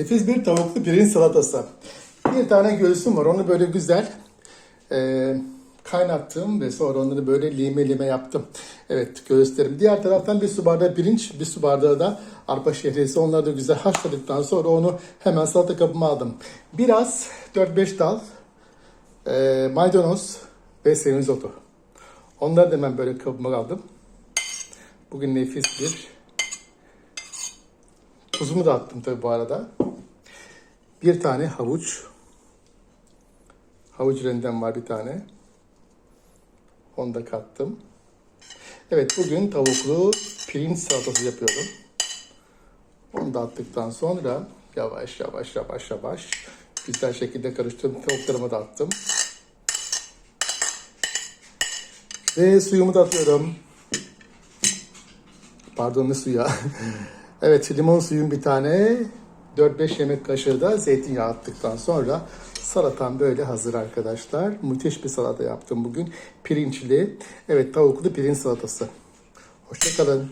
Nefis bir tavuklu pirinç salatası. Bir tane göğsüm var. Onu böyle güzel e, kaynattım ve sonra onları böyle lime lime yaptım. Evet göğüslerim. Diğer taraftan bir su bardağı pirinç, bir su bardağı da arpa şehriyesi. Onları da güzel haşladıktan sonra onu hemen salata kabıma aldım. Biraz 4-5 dal e, maydanoz ve semizotu. Onları da hemen böyle kabıma aldım. Bugün nefis bir tuzumu da attım tabii bu arada. Bir tane havuç. Havuç rendem var bir tane. Onu da kattım. Evet bugün tavuklu pirinç salatası yapıyorum. Onu da attıktan sonra yavaş yavaş yavaş yavaş güzel şekilde karıştırdım. Tavuklarımı da attım. Ve suyumu da atıyorum. Pardon ne suyu ya? evet limon suyun bir tane 4-5 yemek kaşığı da zeytinyağı attıktan sonra salatam böyle hazır arkadaşlar. Müthiş bir salata yaptım bugün. Pirinçli, evet tavuklu pirinç salatası. Hoşçakalın.